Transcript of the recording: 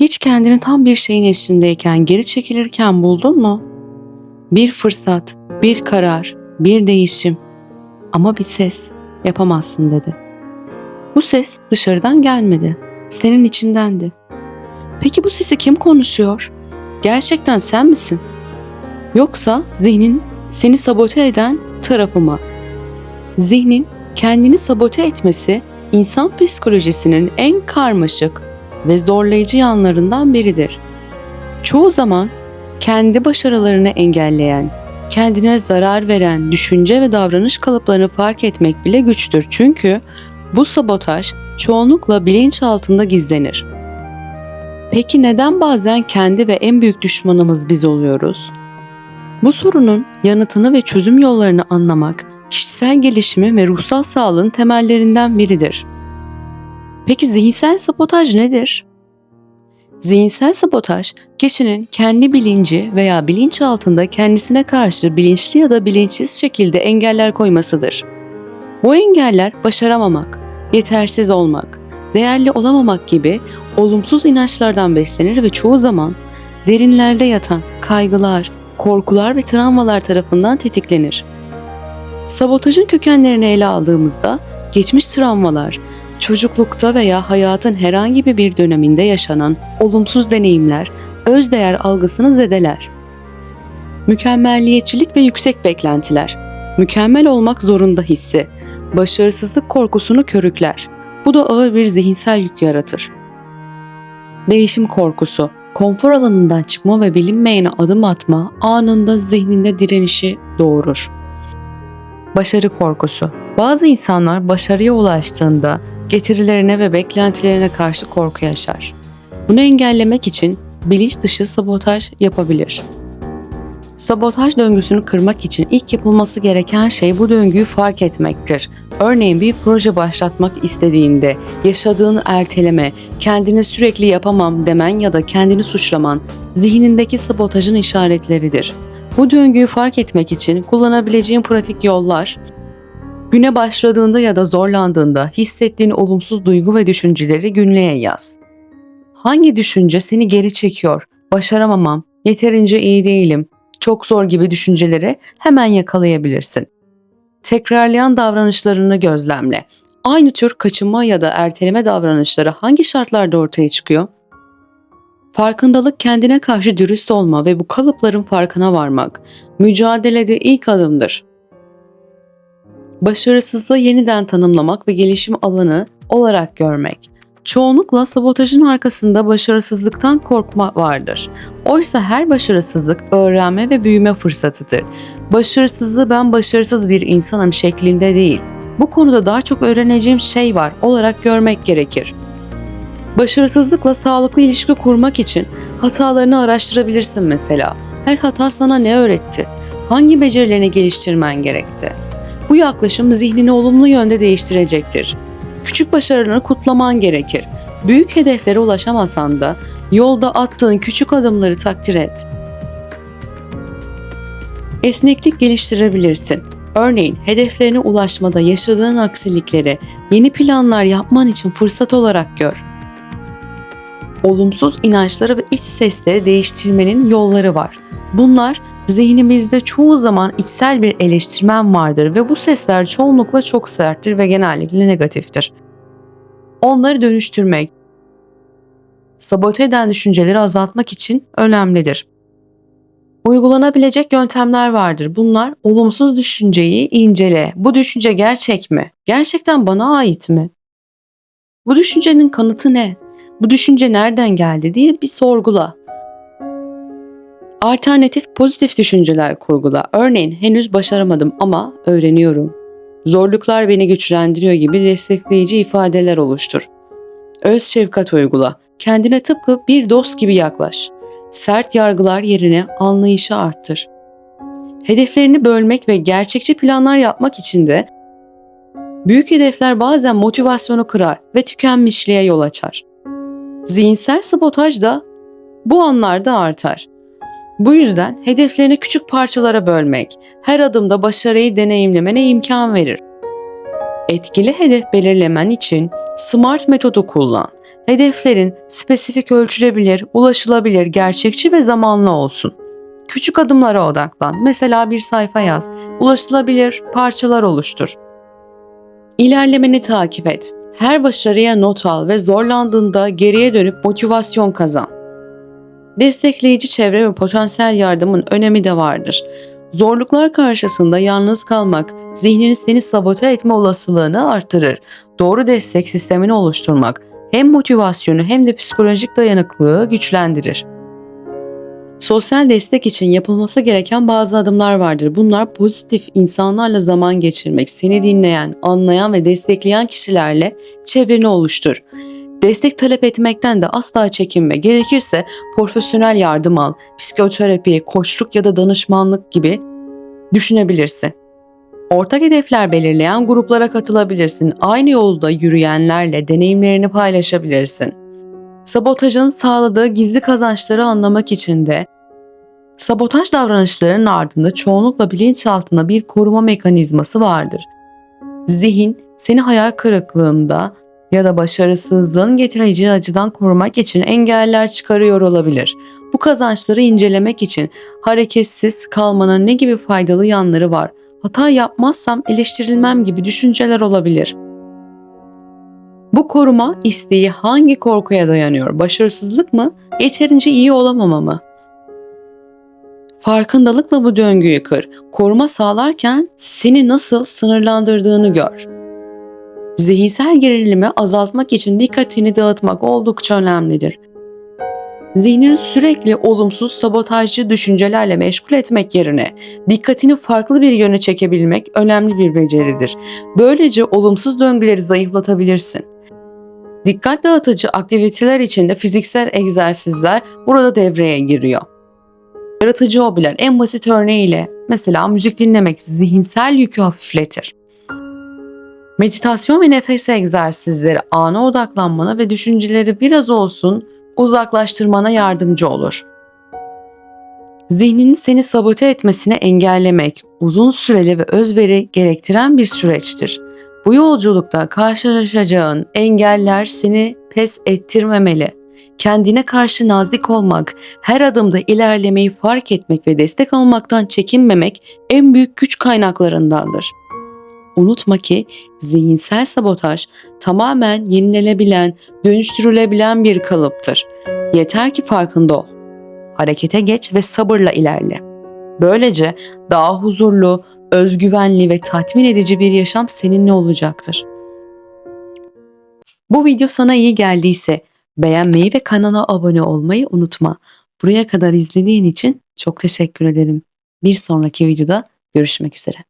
Hiç kendini tam bir şeyin eşindeyken geri çekilirken buldun mu? Bir fırsat, bir karar, bir değişim. Ama bir ses, yapamazsın dedi. Bu ses dışarıdan gelmedi, senin içindendi. Peki bu sesi kim konuşuyor? Gerçekten sen misin? Yoksa zihnin seni sabote eden tarafı mı? Zihnin kendini sabote etmesi insan psikolojisinin en karmaşık ve zorlayıcı yanlarından biridir. Çoğu zaman kendi başarılarını engelleyen, kendine zarar veren düşünce ve davranış kalıplarını fark etmek bile güçtür. Çünkü bu sabotaj çoğunlukla bilinç altında gizlenir. Peki neden bazen kendi ve en büyük düşmanımız biz oluyoruz? Bu sorunun yanıtını ve çözüm yollarını anlamak kişisel gelişimi ve ruhsal sağlığın temellerinden biridir. Peki zihinsel sabotaj nedir? Zihinsel sabotaj, kişinin kendi bilinci veya bilinç altında kendisine karşı bilinçli ya da bilinçsiz şekilde engeller koymasıdır. Bu engeller başaramamak, yetersiz olmak, değerli olamamak gibi olumsuz inançlardan beslenir ve çoğu zaman derinlerde yatan kaygılar, korkular ve travmalar tarafından tetiklenir. Sabotajın kökenlerini ele aldığımızda geçmiş travmalar, çocuklukta veya hayatın herhangi bir döneminde yaşanan olumsuz deneyimler özdeğer algısını zedeler. Mükemmelliyetçilik ve yüksek beklentiler, mükemmel olmak zorunda hissi, başarısızlık korkusunu körükler. Bu da ağır bir zihinsel yük yaratır. Değişim korkusu, konfor alanından çıkma ve bilinmeyene adım atma anında zihninde direnişi doğurur. Başarı korkusu. Bazı insanlar başarıya ulaştığında getirilerine ve beklentilerine karşı korku yaşar. Bunu engellemek için bilinç dışı sabotaj yapabilir. Sabotaj döngüsünü kırmak için ilk yapılması gereken şey bu döngüyü fark etmektir. Örneğin bir proje başlatmak istediğinde yaşadığın erteleme, kendini sürekli yapamam demen ya da kendini suçlaman zihnindeki sabotajın işaretleridir. Bu döngüyü fark etmek için kullanabileceğin pratik yollar, güne başladığında ya da zorlandığında hissettiğin olumsuz duygu ve düşünceleri günlüğe yaz. Hangi düşünce seni geri çekiyor, başaramamam, yeterince iyi değilim, çok zor gibi düşünceleri hemen yakalayabilirsin. Tekrarlayan davranışlarını gözlemle. Aynı tür kaçınma ya da erteleme davranışları hangi şartlarda ortaya çıkıyor? Farkındalık kendine karşı dürüst olma ve bu kalıpların farkına varmak, mücadelede ilk adımdır. Başarısızlığı yeniden tanımlamak ve gelişim alanı olarak görmek. Çoğunlukla sabotajın arkasında başarısızlıktan korkma vardır. Oysa her başarısızlık öğrenme ve büyüme fırsatıdır. Başarısızlığı ben başarısız bir insanım şeklinde değil. Bu konuda daha çok öğreneceğim şey var olarak görmek gerekir. Başarısızlıkla sağlıklı ilişki kurmak için hatalarını araştırabilirsin mesela. Her hata sana ne öğretti? Hangi becerilerini geliştirmen gerekti? Bu yaklaşım zihnini olumlu yönde değiştirecektir. Küçük başarılarını kutlaman gerekir. Büyük hedeflere ulaşamasan da yolda attığın küçük adımları takdir et. Esneklik geliştirebilirsin. Örneğin hedeflerine ulaşmada yaşadığın aksilikleri yeni planlar yapman için fırsat olarak gör. Olumsuz inançları ve iç sesleri değiştirmenin yolları var. Bunlar zihnimizde çoğu zaman içsel bir eleştirmen vardır ve bu sesler çoğunlukla çok serttir ve genellikle negatiftir. Onları dönüştürmek, sabote eden düşünceleri azaltmak için önemlidir. Uygulanabilecek yöntemler vardır. Bunlar olumsuz düşünceyi incele. Bu düşünce gerçek mi? Gerçekten bana ait mi? Bu düşüncenin kanıtı ne? Bu düşünce nereden geldi diye bir sorgula. Alternatif pozitif düşünceler kurgula. Örneğin henüz başaramadım ama öğreniyorum. Zorluklar beni güçlendiriyor gibi destekleyici ifadeler oluştur. Öz şefkat uygula. Kendine tıpkı bir dost gibi yaklaş. Sert yargılar yerine anlayışı arttır. Hedeflerini bölmek ve gerçekçi planlar yapmak için de büyük hedefler bazen motivasyonu kırar ve tükenmişliğe yol açar. Zihinsel sabotaj da bu anlarda artar. Bu yüzden hedeflerini küçük parçalara bölmek, her adımda başarıyı deneyimlemene imkan verir. Etkili hedef belirlemen için SMART metodu kullan. Hedeflerin spesifik ölçülebilir, ulaşılabilir, gerçekçi ve zamanlı olsun. Küçük adımlara odaklan. Mesela bir sayfa yaz. Ulaşılabilir parçalar oluştur. İlerlemeni takip et. Her başarıya not al ve zorlandığında geriye dönüp motivasyon kazan. Destekleyici çevre ve potansiyel yardımın önemi de vardır. Zorluklar karşısında yalnız kalmak, zihnini seni sabote etme olasılığını artırır. Doğru destek sistemini oluşturmak hem motivasyonu hem de psikolojik dayanıklılığı güçlendirir. Sosyal destek için yapılması gereken bazı adımlar vardır. Bunlar pozitif insanlarla zaman geçirmek, seni dinleyen, anlayan ve destekleyen kişilerle çevreni oluştur. Destek talep etmekten de asla çekinme. Gerekirse profesyonel yardım al, psikoterapi, koçluk ya da danışmanlık gibi düşünebilirsin. Ortak hedefler belirleyen gruplara katılabilirsin. Aynı yolda yürüyenlerle deneyimlerini paylaşabilirsin. Sabotajın sağladığı gizli kazançları anlamak için de sabotaj davranışlarının ardında çoğunlukla bilinçaltında bir koruma mekanizması vardır. Zihin seni hayal kırıklığında ya da başarısızlığın getireceği acıdan korumak için engeller çıkarıyor olabilir. Bu kazançları incelemek için hareketsiz kalmanın ne gibi faydalı yanları var? Hata yapmazsam eleştirilmem gibi düşünceler olabilir. Bu koruma isteği hangi korkuya dayanıyor? Başarısızlık mı? Yeterince iyi olamama mı? Farkındalıkla bu döngüyü kır. Koruma sağlarken seni nasıl sınırlandırdığını gör. Zihinsel gerilimi azaltmak için dikkatini dağıtmak oldukça önemlidir. Zihnin sürekli olumsuz sabotajcı düşüncelerle meşgul etmek yerine dikkatini farklı bir yöne çekebilmek önemli bir beceridir. Böylece olumsuz döngüleri zayıflatabilirsin. Dikkat dağıtıcı aktiviteler içinde fiziksel egzersizler burada devreye giriyor. Yaratıcı hobiler en basit örneğiyle mesela müzik dinlemek zihinsel yükü hafifletir. Meditasyon ve nefes egzersizleri ana odaklanmana ve düşünceleri biraz olsun uzaklaştırmana yardımcı olur. Zihninin seni sabote etmesini engellemek uzun süreli ve özveri gerektiren bir süreçtir. Bu yolculukta karşılaşacağın engeller seni pes ettirmemeli. Kendine karşı nazik olmak, her adımda ilerlemeyi fark etmek ve destek almaktan çekinmemek en büyük güç kaynaklarındandır. Unutma ki zihinsel sabotaj tamamen yenilenebilen, dönüştürülebilen bir kalıptır. Yeter ki farkında ol. Harekete geç ve sabırla ilerle. Böylece daha huzurlu, özgüvenli ve tatmin edici bir yaşam seninle olacaktır. Bu video sana iyi geldiyse beğenmeyi ve kanala abone olmayı unutma. Buraya kadar izlediğin için çok teşekkür ederim. Bir sonraki videoda görüşmek üzere.